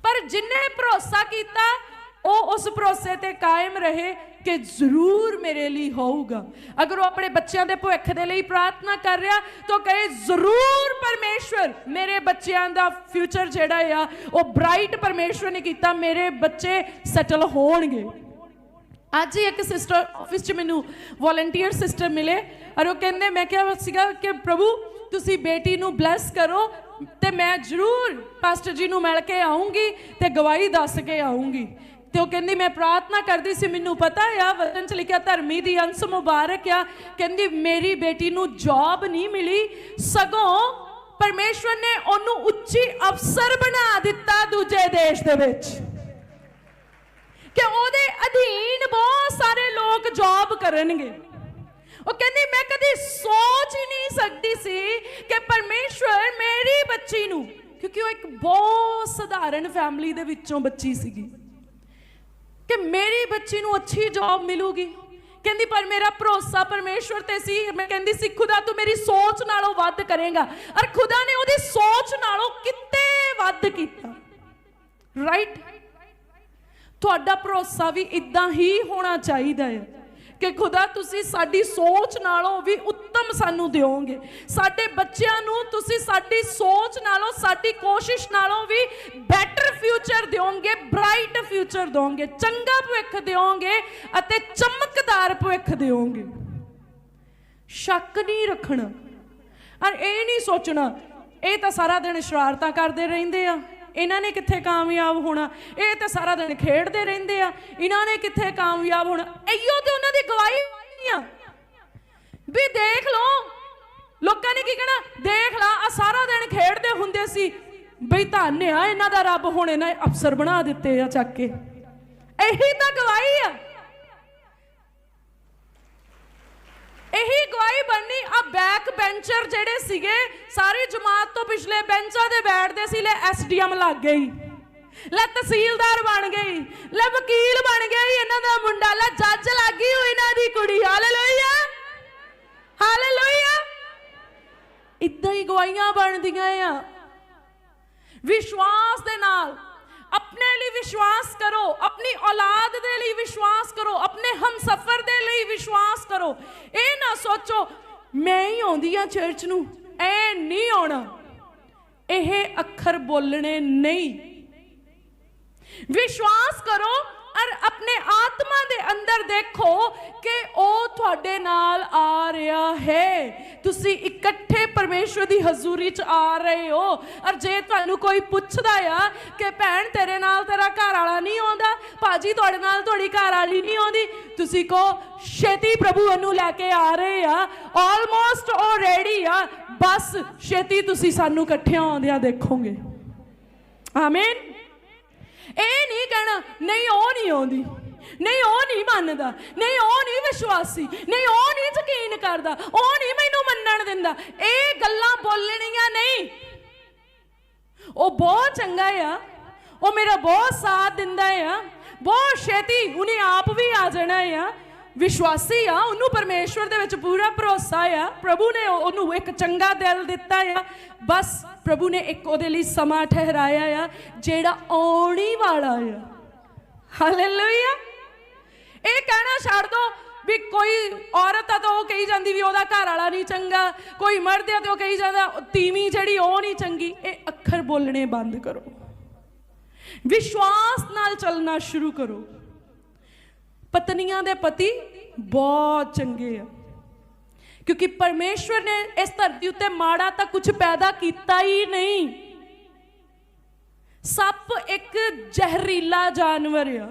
Speaker 1: ਪਰ ਜਿਨੇ ਭਰੋਸਾ ਕੀਤਾ ਉਸ ਭਰੋਸੇ ਤੇ ਕਾਇਮ ਰਹੇ ਕਿ ਜ਼ਰੂਰ ਮੇਰੇ ਲਈ ਹੋਊਗਾ ਅਗਰ ਉਹ ਆਪਣੇ ਬੱਚਿਆਂ ਦੇ ਭਵਿੱਖ ਦੇ ਲਈ ਪ੍ਰਾਰਥਨਾ ਕਰ ਰਿਹਾ ਤਾਂ ਕਹੇ ਜ਼ਰੂਰ ਪਰਮੇਸ਼ਵਰ ਮੇਰੇ ਬੱਚਿਆਂ ਦਾ ਫਿਊਚਰ ਜਿਹੜਾ ਆ ਉਹ ਬ੍ਰਾਈਟ ਪਰਮੇਸ਼ਵਰ ਨੇ ਕੀਤਾ ਮੇਰੇ ਬੱਚੇ ਸੈਟਲ ਹੋਣਗੇ ਅੱਜ ਹੀ ਇੱਕ ਸਿਸਟਰ ਆਫਿਸ 'ਚ ਮੈਨੂੰ ਵੋਲੰਟੀਅਰ ਸਿਸਟਰ ਮਿਲੇ ਔਰ ਉਹ ਕਹਿੰਦੇ ਮੈਂ ਕਿਹਾ ਸੀਗਾ ਕਿ ਪ੍ਰਭੂ ਤੁਸੀਂ ਬੇਟੀ ਨੂੰ ਬਲੈਸ ਕਰੋ ਤੇ ਮੈਂ ਜ਼ਰੂਰ ਪਾਸਟਰ ਜੀ ਨੂੰ ਮਿਲ ਕੇ ਆਉਂਗੀ ਤੇ ਗਵਾਹੀ ਦੱਸ ਕੇ ਆਉਂਗੀ ਤੇ ਉਹ ਕਹਿੰਦੀ, ਮੈਂ ਪ੍ਰਾਰਥਨਾ ਕਰਦੀ ਸੀ, ਮੈਨੂੰ ਪਤਾ ਆ, ਵਚਨ ਚ ਲਿਖਿਆ, ਧਰਮੀ ਦੀ ਅੰਸ਼ ਮੁਬਾਰਕ ਆ। ਕਹਿੰਦੀ, ਮੇਰੀ ਬੇਟੀ ਨੂੰ ਜੌਬ ਨਹੀਂ ਮਿਲੀ, ਸਗੋਂ ਪਰਮੇਸ਼ਵਰ ਨੇ ਉਹਨੂੰ ਉੱਚੀ ਅਫਸਰ ਬਣਾ ਦਿੱਤਾ ਦੂਜੇ ਦੇਸ਼ ਦੇ ਵਿੱਚ। ਕਿ ਉਹਦੇ ਅਧੀਨ ਬਹੁਤ ਸਾਰੇ ਲੋਕ ਜੌਬ ਕਰਨਗੇ। ਉਹ ਕਹਿੰਦੀ, ਮੈਂ ਕਦੀ ਸੋਚ ਹੀ ਨਹੀਂ ਸਕਦੀ ਸੀ ਕਿ ਪਰਮੇਸ਼ਵਰ ਮੇਰੀ ਬੱਚੀ ਨੂੰ, ਕਿਉਂਕਿ ਉਹ ਇੱਕ ਬਹੁਤ ਸਧਾਰਨ ਫੈਮਿਲੀ ਦੇ ਵਿੱਚੋਂ ਬੱਚੀ ਸੀਗੀ। ਕਿ ਮੇਰੀ ਬੱਚੀ ਨੂੰ ਅੱਛੀ ਜੌਬ ਮਿਲੂਗੀ। ਕਹਿੰਦੀ, ਪਰ ਮੇਰਾ ਭਰੋਸਾ ਪਰਮੇਸ਼ਵਰ ਤੇ ਸੀ। ਮੈਂ ਕਹਿੰਦੀ, ਸੀ ਖੁਦਾ, ਤੂੰ ਮੇਰੀ ਸੋਚ ਨਾਲੋਂ ਵੱਧ ਕਰੇਗਾ। ਔਰ ਖੁਦਾ ਨੇ ਉਹਦੀ ਸੋਚ ਨਾਲੋਂ ਕਿਤੇ ਵੱਧ ਕੀਤਾ। ਰਾਈਟ ਤੁਹਾਡਾ ਭਰੋਸਾ ਵੀ ਇਦਾਂ ਹੀ ਹੋਣਾ ਚਾਹੀਦਾ ਹੈ ਕਿ ਖੁਦਾ, ਤੁਸੀਂ ਸਾਡੀ ਸੋਚ ਨਾਲੋਂ ਵੀ ਉੱਤਮ ਸਾਨੂੰ ਦਿਓਗੇ। ਸਾਡੇ ਬੱਚਿਆਂ ਨੂੰ ਤੁਸੀਂ ਸਾਡੀ ਸੋਚ ਨਾਲੋਂ, ਸਾਡੀ ਕੋਸ਼ਿਸ਼ ਨਾਲੋਂ ਵੀ ਬੈਟਰ ਫਿਊਚਰ ਦਿਓਗੇ ਬ੍ਰਾਈਟ ਫਿਊਚਰ ਦਿਓਗੇ, ਚੰਗਾ ਭਵਿੱਖ ਦਿਓਗੇ ਅਤੇ ਚਮਕਦਾਰ ਭਵਿੱਖ ਦਿਓਗੇ। ਸ਼ੱਕ ਨਹੀਂ ਰੱਖਣਾ। ਔਰ ਇਹ ਨਹੀਂ ਸੋਚਣਾ, ਇਹ ਤਾਂ ਸਾਰਾ ਦਿਨ ਸ਼ਰਾਰਤਾਂ ਕਰਦੇ ਰਹਿੰਦੇ ਆ। ਇਹਨਾਂ ਨੇ ਕਿੱਥੇ ਕਾਮਯਾਬ ਹੋਣਾ? ਇਹ ਤਾਂ ਸਾਰਾ ਦਿਨ ਖੇਡਦੇ ਰਹਿੰਦੇ ਆ। ਇਹਨਾਂ ਨੇ ਕਿੱਥੇ ਕਾਮਯਾਬ ਹੋਣਾ? ਐਯੋ ਤੇ ਉਹਨਾਂ ਦੀ ਗਵਾਹੀ ਆ। ਵੀ ਦੇਖ ਲਓ। ਲੋਕਾਂ ਨੇ ਕੀ ਕਹਿਣਾ? ਦੇਖ ਲਾ ਆ ਸਾਰਾ ਦਿਨ ਖੇਡਦੇ ਹੁੰਦੇ ਸੀ। ਬਈ ਧੰਨ ਆ ਇਹਨਾਂ ਦਾ ਰੱਬ ਹੁਣ ਇਹਨਾਂ ਅਫਸਰ ਬਣਾ ਦਿੱਤੇ ਆ ਚੱਕ ਕੇ। ਇਹੀ ਤਾਂ ਗਵਾਹੀ ਆ। ਇਹੀ ਗਵਾਹੀ ਬਣਨੀ ਆ ਬੈਕ ਬੈਂਚਰ ਜਿਹੜੇ ਸੀਗੇ, ਸਾਰੀ ਜਮਾਤ ਤੋਂ ਪਿਛਲੇ ਬੈਂਚਾਂ ਤੇ ਬੈਠਦੇ ਸੀ, ਲੈ ਐਸਡੀਐਮ ਲੱਗ ਗਈ। ਲੈ ਤਹਿਸੀਲਦਾਰ ਬਣ ਗਈ, ਲੈ ਵਕੀਲ ਬਣ ਗਈ, ਇਹਨਾਂ ਦਾ ਮੁੰਡਾ, ਲੈ ਜੱਜ ਲੱਗ ਗਈ ਹੋਈ ਇਹਨਾਂ ਦੀ ਕੁੜੀ। ਹਾਲੇਲੂਇਆ! ਹਾਲੇਲੂਇਆ! ਇਦਾਂ ਹੀ ਗਵਾਹੀਆਂ ਬਣਦੀਆਂ ਆ। ਵਿਸ਼ਵਾਸ ਦੇ ਨਾਲ। ਆਪਣੇ ਲਈ ਵਿਸ਼ਵਾਸ ਕਰੋ, ਆਪਣੀ ਔਲਾਦ ਦੇ ਲਈ ਵਿਸ਼ਵਾਸ ਕਰੋ, ਆਪਣੇ ਹਮਸਫਰ ਦੇ ਲਈ ਵਿਸ਼ਵਾਸ ਕਰੋ। ਇਹ ਨਾ ਸੋਚੋ, ਮੈਂ ਹੀ ਆਉਂਦੀ ਆ ਚਰਚ ਨੂੰ, ਐ ਨਹੀਂ ਆਉਣਾ। ਇਹ ਅੱਖਰ ਬੋਲਣੇ ਨਹੀਂ। ਵਿਸ਼ਵਾਸ ਕਰੋ ਔਰ ਆਪਣੇ ਆਤਮਾ ਦੇ ਅੰਦਰ ਦੇਖੋ ਕਿ ਉਹ ਤੁਹਾਡੇ ਨਾਲ ਆ ਰਿਹਾ ਹੈ। ਤੁਸੀਂ ਇਕੱਠੇ ਪਰਮੇਸ਼ਵਰ ਦੀ ਹਜ਼ੂਰੀ 'ਚ ਆ ਰਹੇ ਹੋ। ਔਰ ਜੇ ਤੁਹਾਨੂੰ ਕੋਈ ਪੁੱਛਦਾ ਆ ਕਿ ਭੈਣ ਤੇਰੇ ਨਾਲ ਤੇਰਾ ਘਰ ਵਾਲਾ ਨਹੀਂ ਆਉਂਦਾ, ਭਾਜੀ ਤੁਹਾਡੇ ਨਾਲ ਤੁਹਾਡੀ ਘਰ ਵਾਲੀ ਨਹੀਂ ਆਉਂਦੀ, ਤੁਸੀਂ ਕਹੋ, ਛੇਤੀ ਪ੍ਰਭੂ ਉਹਨੂੰ ਲੈ ਕੇ ਆ ਰਹੇ ਆ। ਆਲਮੋਸਟ ਉਹ ਰੈਡੀ ਆ। ਬਸ ਛੇਤੀ ਤੁਸੀਂ ਸਾਨੂੰ ਇਕੱਠਿਆਂ ਆਉਂਦਿਆਂ ਦੇਖੋਗੇ। ਆਮੀਨ ਇਹ ਨਹੀਂ ਕਹਿਣਾ, ਨਹੀਂ, ਉਹ ਨਹੀਂ ਆਉਂਦੀ। ਨਹੀਂ, ਉਹ ਨਹੀਂ ਮੰਨਦਾ। ਨਹੀਂ, ਉਹ ਨਹੀਂ ਵਿਸ਼ਵਾਸੀ। ਨਹੀਂ, ਉਹ ਨਹੀਂ ਯਕੀਨ ਕਰਦਾ। ਉਹ ਨਹੀਂ ਮੈਨੂੰ ਮੰਨਣ ਦਿੰਦਾ। ਇਹ ਗੱਲਾਂ ਬੋਲਣੀਆਂ ਨਹੀਂ। ਉਹ ਬਹੁਤ ਚੰਗਾ ਆ। ਉਹ ਮੇਰਾ ਬਹੁਤ ਸਾਥ ਦਿੰਦਾ ਆ। ਬਹੁਤ ਛੇਤੀ ਉਹਨੇ ਆਪ ਵੀ ਆ ਜਾਣਾ ਆ। ਵਿਸ਼ਵਾਸੀ ਆ, ਉਹਨੂੰ ਪਰਮੇਸ਼ਵਰ ਦੇ ਵਿੱਚ ਪੂਰਾ ਭਰੋਸਾ ਆ। ਪ੍ਰਭੂ ਨੇ ਉਹਨੂੰ ਇੱਕ ਚੰਗਾ ਦਿਲ ਦਿੱਤਾ ਆ। ਬਸ ਪ੍ਰਭੂ ਨੇ ਇੱਕ ਉਹਦੇ ਲਈ ਸਮਾਂ ਠਹਿਰਾਇਆ ਆ, ਜਿਹੜਾ ਆਉਣੀ ਵਾਲਾ ਆ। ਹਾਲੇਲੂਇਆ ਇਹ ਕਹਿਣਾ ਛੱਡ ਦੋ ਵੀ ਕੋਈ ਔਰਤ ਆ ਤਾਂ ਉਹ ਕਹੀ ਜਾਂਦੀ ਵੀ ਉਹਦਾ ਘਰ ਵਾਲਾ ਨਹੀਂ ਚੰਗਾ, ਕੋਈ ਮਰਦ ਆ ਤਾਂ ਉਹ ਕਹੀ ਜਾਂਦਾ ਤੀਵੀਂ ਜਿਹੜੀ ਉਹ ਨਹੀਂ ਚੰਗੀ। ਇਹ ਅੱਖਰ ਬੋਲਣੇ ਬੰਦ ਕਰੋ। ਵਿਸ਼ਵਾਸ ਨਾਲ ਚੱਲਣਾ ਸ਼ੁਰੂ ਕਰੋ। ਪਤਨੀਆਂ ਦੇ ਪਤੀ ਬਹੁਤ ਚੰਗੇ ਆ। ਕਿਉਂਕਿ ਪਰਮੇਸ਼ਵਰ ਨੇ ਇਸ ਧਰਤੀ ਉੱਤੇ ਮਾੜਾ ਤਾਂ ਕੁਝ ਪੈਦਾ ਕੀਤਾ ਹੀ ਨਹੀਂ। ਸੱਪ ਇੱਕ ਜ਼ਹਿਰੀਲਾ ਜਾਨਵਰ ਆ।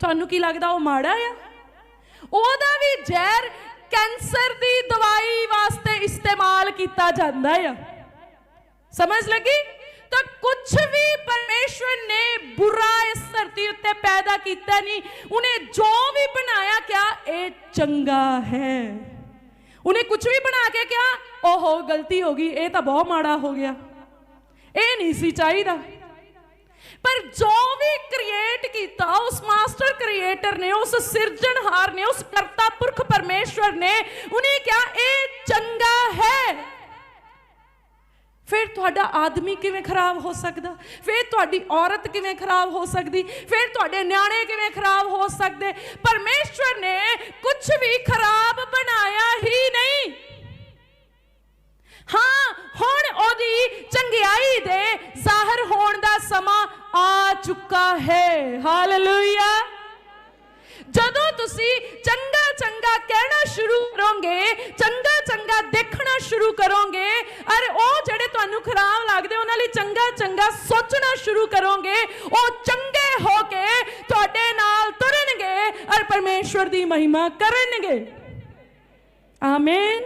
Speaker 1: ਤੁਹਾਨੂੰ ਕੀ ਲੱਗਦਾ ਉਹ ਮਾੜਾ ਆ? ਉਹਦਾ ਵੀ ਜ਼ਹਿਰ ਕੈਂਸਰ ਦੀ ਦਵਾਈ ਵਾਸਤੇ ਇਸਤੇਮਾਲ ਕੀਤਾ ਜਾਂਦਾ ਆ। ਸਮਝ ਲੱਗੀ? ਕੁਝ ਵੀ ਪਰਮੇਸ਼ਵਰ ਨੇ ਬੁਰਾ ਇਸ ਧਰਤੀ ਉੱਤੇ ਪੈਦਾ ਕੀਤਾ ਨਹੀਂ, ਉਹਨੇ ਜੋ ਵੀ ਬਣਾਇਆ ਕਿਹਾ ਇਹ ਚੰਗਾ ਹੈ। ਉਹਨੇ ਕੁਝ ਵੀ ਬਣਾ ਕੇ ਕਿਹਾ ਓਹੋ, ਗਲਤੀ ਹੋ ਗਈ, ਇਹ ਤਾਂ ਬਹੁਤ ਮਾੜਾ ਹੋ ਗਿਆ। ਇਹ ਨਹੀਂ ਸੀ ਚਾਹੀਦਾ। ਪਰ ਜੋ ਵੀ ਕ੍ਰੀਏਟ ਕੀਤਾ, ਉਸ ਮਾਸਟਰ ਕ੍ਰੀਏਟਰ ਨੇ, ਉਸ ਸਿਰਜਣਹਾਰ ਨੇ, ਉਸ ਕਰਤਾ ਪੁਰਖ ਪਰਮੇਸ਼ਵਰ ਨੇ, ਉਹਨੇ ਕਿਹਾ, ਇਹ ਚੰਗਾ ਹੈ। ਫਿਰ ਤੁਹਾਡਾ ਆਦਮੀ ਕਿਵੇਂ ਖਰਾਬ ਹੋ ਸਕਦਾ? ਫਿਰ ਤੁਹਾਡੀ ਔਰਤ ਕਿਵੇਂ ਖਰਾਬ ਹੋ ਸਕਦੀ? ਫਿਰ ਤੁਹਾਡੇ ਨਿਆਣੇ ਕਿਵੇਂ ਖਰਾਬ ਹੋ ਸਕਦੇ? ਪਰਮੇਸ਼ਵਰ ਨੇ ਕੁਝ ਵੀ ਖਰਾਬ ਬਣਾਇਆ ਹੀ ਨਹੀਂ। ਹਾਂ, ਹੁਣ ਉਹਦੀ ਚੰਗਿਆਈ ਦੇ ਜ਼ਾਹਰ ਹੋਣ ਦਾ ਸਮਾਂ ਆ ਚੁੱਕਾ ਹੈ। ਹਾਲੇਲੂਇਆ ਜਦੋਂ ਤੁਸੀਂ ਚੰਗਾ ਚੰਗਾ ਕਹਿਣਾ ਸ਼ੁਰੂ ਕਰੋਗੇ, ਚੰਗਾ ਚੰਗਾ ਦੇਖਣਾ ਸ਼ੁਰੂ ਕਰੋਗੇ, ਅਰ ਉਹ ਜਿਹੜੇ ਤੁਹਾਨੂੰ ਖਰਾਬ ਲੱਗਦੇ, ਉਹਨਾਂ ਲਈ ਚੰਗਾ ਚੰਗਾ ਸੋਚਣਾ ਸ਼ੁਰੂ ਕਰੋਗੇ, ਉਹ ਚੰਗੇ ਹੋ ਕੇ ਤੁਹਾਡੇ ਨਾਲ ਤੁਰਨਗੇ, ਅਰ ਪਰਮੇਸ਼ਵਰ ਦੀ ਮਹਿਮਾ ਕਰਨਗੇ। ਆਮੇਨ।